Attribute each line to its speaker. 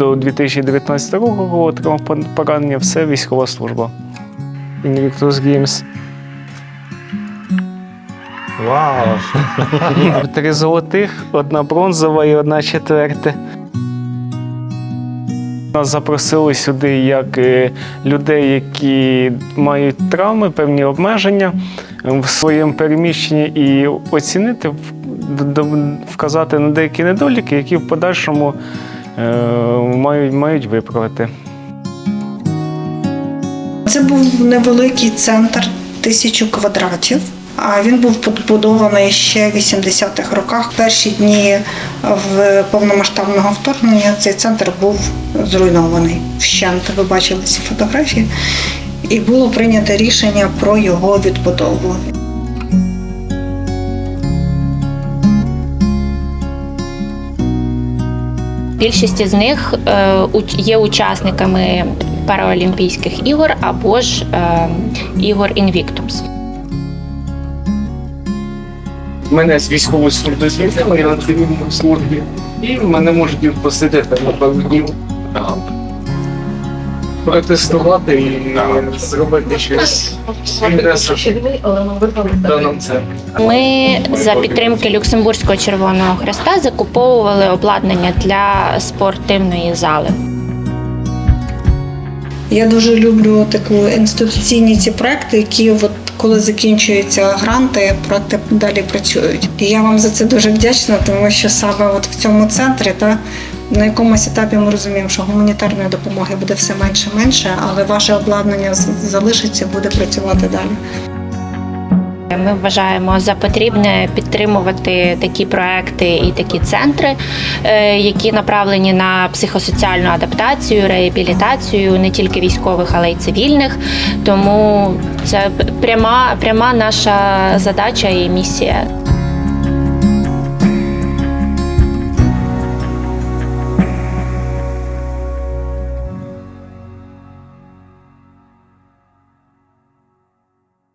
Speaker 1: до 2019 року отримав поранення, все військова служба. Invictus Games.
Speaker 2: Вау!
Speaker 1: Три золотих, одна бронзова і одна четверта. Нас запросили сюди як е, людей, які мають травми, певні обмеження в своєму переміщенні, і оцінити, вказати на деякі недоліки, які в подальшому мають, мають виправити.
Speaker 3: Це був невеликий центр тисячу квадратів. А він був побудований ще в 80-х роках. Перші дні в повномасштабного вторгнення цей центр був зруйнований. Вщент ви бачили ці фотографії. І було прийнято рішення про його відбудову.
Speaker 4: Більшість з них е, є учасниками Параолімпійських ігор або ж е, ігор Invictus.
Speaker 1: Мене з військової служби звільнили, я на цивільній службі, і мене можуть відпустити на пару днів. Протестувати і зробити щось центром.
Speaker 4: Ми за підтримки Люксембурзького Червоного Хреста закуповували обладнання для спортивної зали.
Speaker 3: Я дуже люблю таку інституційні ці проекти, які от коли закінчуються гранти, проекти далі працюють. І я вам за це дуже вдячна, тому що саме от в цьому центрі та на якомусь етапі ми розуміємо, що гуманітарної допомоги буде все менше менше, але ваше обладнання залишиться, буде працювати далі.
Speaker 4: Ми вважаємо за потрібне підтримувати такі проекти і такі центри, е, які направлені на психосоціальну адаптацію, реабілітацію не тільки військових, але й цивільних. Тому це пряма, пряма наша задача і місія.